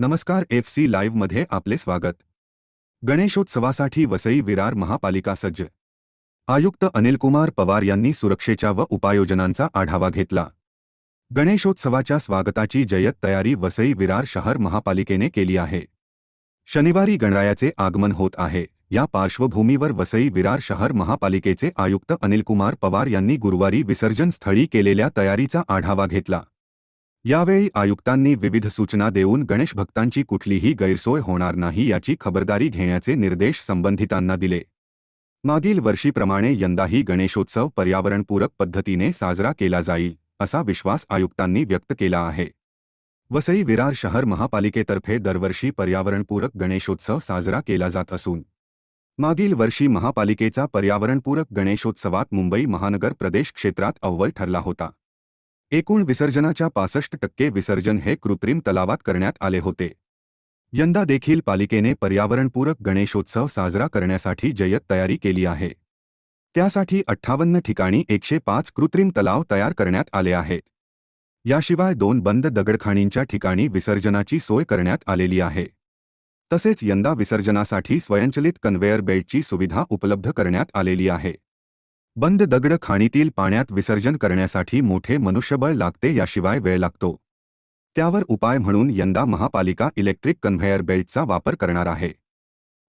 नमस्कार F C लाईव्हमध्ये आपले स्वागत. गणेशोत्सवासाठी वसई विरार महापालिका सज्ज. आयुक्त अनिलकुमार पवार यांनी सुरक्षेच्या व उपाययोजनांचा आढावा घेतला. गणेशोत्सवाच्या स्वागताची जय्यत तयारी वसई विरार शहर महापालिकेने केली आहे. शनिवारी गणरायाचे आगमन होत आहे. या पार्श्वभूमीवर वसई विरार शहर महापालिकेचे आयुक्त अनिलकुमार पवार यांनी गुरुवारी विसर्जन स्थळी केलेल्या तयारीचा आढावा घेतला. यावेळी आयुक्तांनी विविध सूचना देऊन गणेश भक्तांची कुठलीही गैरसोय होणार नाही याची खबरदारी घेण्याचे निर्देश संबंधितांना दिले. मागील वर्षीप्रमाणे यंदाही गणेशोत्सव पर्यावरणपूरक पद्धतीने साजरा केला जाईल असा विश्वास आयुक्तांनी व्यक्त केला आहे. वसई विरार शहर महापालिकेतर्फे दरवर्षी पर्यावरणपूरक गणेशोत्सव साजरा केला जात असून मागील वर्षी महापालिकेचा पर्यावरणपूरक गणेशोत्सवात मुंबई महानगर प्रदेश क्षेत्रात अव्वल ठरला होता. एकूण विसर्जनाच्या पासष्ट टक्के विसर्जन हे कृत्रिम तलावात करण्यात आले होते. यंदा देखील पालिकेने पर्यावरणपूरक गणेशोत्सव साजरा करण्यासाठी जय्यत तयारी केली आहे. त्यासाठी अठ्ठावन्न ठिकाणी एकशे पाच कृत्रिम तलाव तयार करण्यात आले आहेत. याशिवाय दोन बंद दगडखाणींच्या ठिकाणी विसर्जनाची सोय करण्यात आलेली आहे. तसेच यंदा विसर्जनासाठी स्वयंचलित कन्व्हेअर बेल्टची सुविधा उपलब्ध करण्यात आलेली आहे. बंद दगड खाणीतील पाण्यात विसर्जन करण्यासाठी मोठे मनुष्यबळ लागते याशिवाय वेळ लागतो. त्यावर उपाय म्हणून यंदा महापालिका इलेक्ट्रिक कन्व्हेअर बेल्टचा वापर करणार आहे.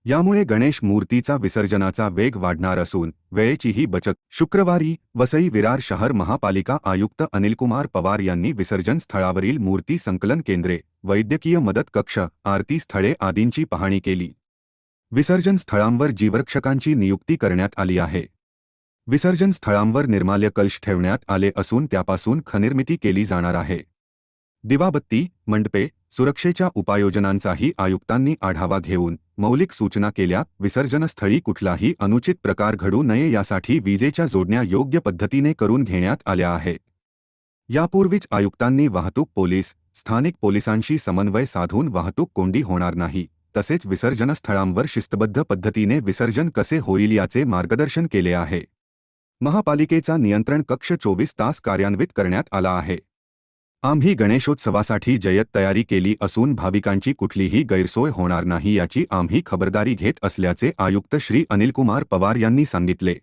यामुळे गणेश मूर्तीचा विसर्जनाचा वेग वाढणार असून वेळेचीही बचत. शुक्रवारी वसई विरार शहर महापालिका आयुक्त अनिलकुमार पवार यांनी विसर्जन स्थळावरील मूर्ती संकलन केंद्रे वैद्यकीय मदत कक्ष आरती स्थळे आदींची पाहणी केली. विसर्जन स्थळांवर जीवरक्षकांची नियुक्ती करण्यात आली आहे. विसर्जन स्थळांवर निर्माल्य कलश ठेवण्यात आले असून त्यापासून खनिर्मिती केली जाणार आहे. दिवाबत्ती मंडपे सुरक्षेच्या उपाययोजनांचाही आयुक्तांनी आढावा घेऊन मौलिक सूचना केल्या विसर्जनस्थळी कुठलाही अनुचित प्रकार घडू नये यासाठी विजेच्या जोडण्या योग्य पद्धतीने करून घेण्यात आल्या आहेत यापूर्वीच आयुक्तांनी वाहतूक पोलीस स्थानिक पोलिसांशी समन्वय साधून वाहतूक कोंडी होणार नाही तसेच विसर्जनस्थळांवर शिस्तबद्ध पद्धतीने विसर्जन कसे होईल याचे मार्गदर्शन केले आहे. महापालिकेचा नियंत्रण कक्ष चोवीस तास कार्यान्वित करण्यात आला आहे. आम्ही गणेशोत्सवासाठी जय्यत तयारी केली असून भाविकांची कुठलीही गैरसोय होणार नाही याची आम्ही खबरदारी घेत असल्याचे आयुक्त श्री अनिलकुमार पवार यांनी सांगितले.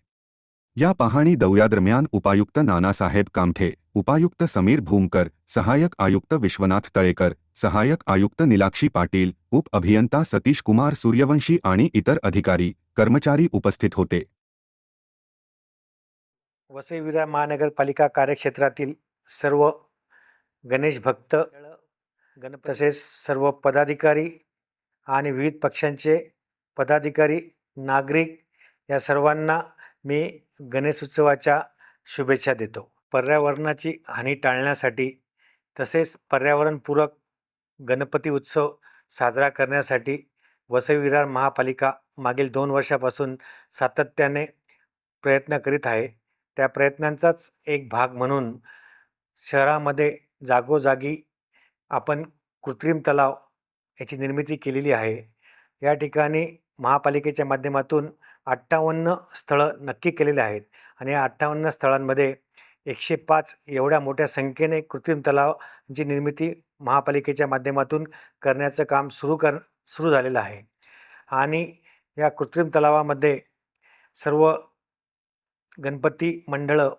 या पाहणी दौऱ्यादरम्यान उपायुक्त नानासाहेब कामठे उपायुक्त समीर भूमकर सहायक आयुक्त विश्वनाथ तळेकर सहायक आयुक्त निलाक्षी पाटील उप अभियंता सतीश कुमार सूर्यवंशी आणि इतर अधिकारी कर्मचारी उपस्थित होते. वसई विरार महानगरपालिका कार्यक्षेत्रातील सर्व गणेश भक्त गण तसेच सर्व पदाधिकारी आणि विविध पक्षांचे पदाधिकारी नागरिक या सर्वांना मी गणेशोत्सवाच्या शुभेच्छा देतो. पर्यावरणाची हानी टाळण्यासाठी तसेच पर्यावरणपूरक गणपती उत्सव साजरा करण्यासाठी वसई विरार महापालिका मागील दोन वर्षापासून सातत्याने प्रयत्न करीत आहे. त्या प्रयत्नांचाच एक भाग म्हणून शहरामध्ये जागोजागी आपण कृत्रिम तलाव याची निर्मिती केलेली आहे. या ठिकाणी महापालिकेच्या माध्यमातून अठ्ठावन्न स्थळं नक्की केलेली आहेत आणि या अठ्ठावन्न स्थळांमध्ये एकशे पाच एवढ्या मोठ्या संख्येने कृत्रिम तलावांची निर्मिती महापालिकेच्या माध्यमातून करण्याचं काम सुरू कर सुरू झालेलं आहे. आणि या कृत्रिम तलावामध्ये सर्व गणपती मंडळं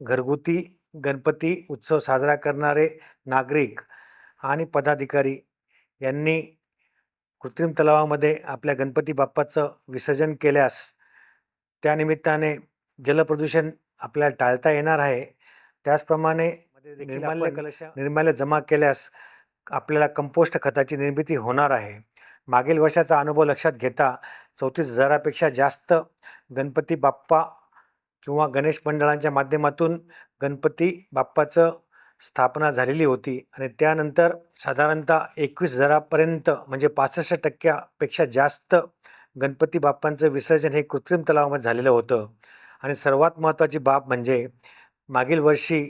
घरगुती गणपती उत्सव साजरा करणारे नागरिक आणि पदाधिकारी यांनी कृत्रिम तलावामध्ये आपल्या गणपती बाप्पाचं विसर्जन केल्यास त्यानिमित्ताने जलप्रदूषण आपल्याला टाळता येणार आहे. त्याचप्रमाणे निर्माल्य कलश निर्माल्य जमा केल्यास आपल्याला कंपोस्ट खताची निर्मिती होणार आहे. मागील वर्षाचा अनुभव लक्षात घेता चौतीस हजारापेक्षा जास्त गणपती बाप्पा किंवा गणेश मंडळांच्या माध्यमातून गणपती बाप्पाचं स्थापना झालेली होती. आणि त्यानंतर साधारणतः एकवीस हजारापर्यंत म्हणजे पासष्ट टक्क्यापेक्षा जास्त गणपती बाप्पांचं विसर्जन हे कृत्रिम तलावामध्ये झालेलं होतं. आणि सर्वात महत्त्वाची बाब म्हणजे मागील वर्षी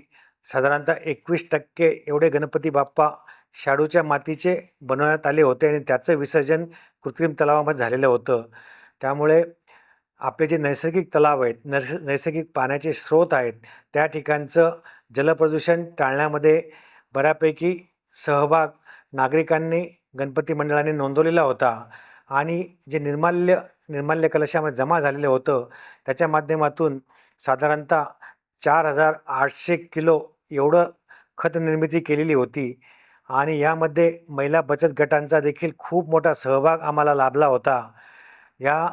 साधारणतः एकवीस टक्के एवढे गणपती बाप्पा शाडूच्या मातीचे बनवण्यात आले होते आणि त्याचं विसर्जन कृत्रिम तलावामध्ये झालेलं होतं. त्यामुळे आपले जे नैसर्गिक तलाव आहेत नैस नैसर्गिक पाण्याचे स्रोत आहेत त्या ठिकाणचं जलप्रदूषण टाळण्यामध्ये बऱ्यापैकी सहभाग नागरिकांनी गणपती मंडळाने नोंदवलेला होता आणि जे निर्माल्य निर्माल्य कलशामध्ये जमा झालेलं होतं त्याच्या माध्यमातून साधारणतः चार हजार आठशे किलो एवढं खत निर्मिती केलेली होती आणि यामध्ये महिला बचत गटांचा देखील खूप मोठा सहभाग आम्हाला लाभला होता. या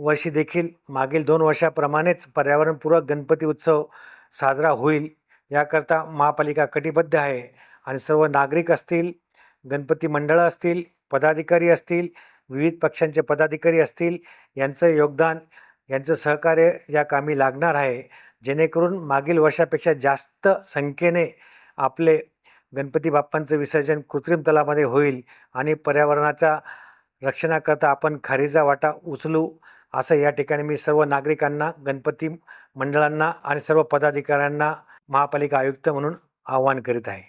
वर्षी देखील मागील दोन वर्षाप्रमाणेच पर्यावरणपूरक गणपती उत्सव साजरा होईल. याकरता महापालिका कटिबद्ध आहे आणि सर्व नागरिक असतील गणपती मंडळं असतील पदाधिकारी असतील विविध पक्षांचे पदाधिकारी असतील यांचं योगदान यांचं सहकार्य या कामी लागणार आहे. जेणेकरून मागील वर्षापेक्षा जास्त संख्येने आपले गणपती बाप्पांचं विसर्जन कृत्रिम तलामध्ये होईल आणि पर्यावरणाच्या रक्षणाकरता आपण खारीचा वाटा उचलू असं या ठिकाणी मी सर्व नागरिकांना गणपती मंडळांना आणि सर्व पदाधिकाऱ्यांना महापालिका आयुक्त म्हणून आवाहन करीत आहे.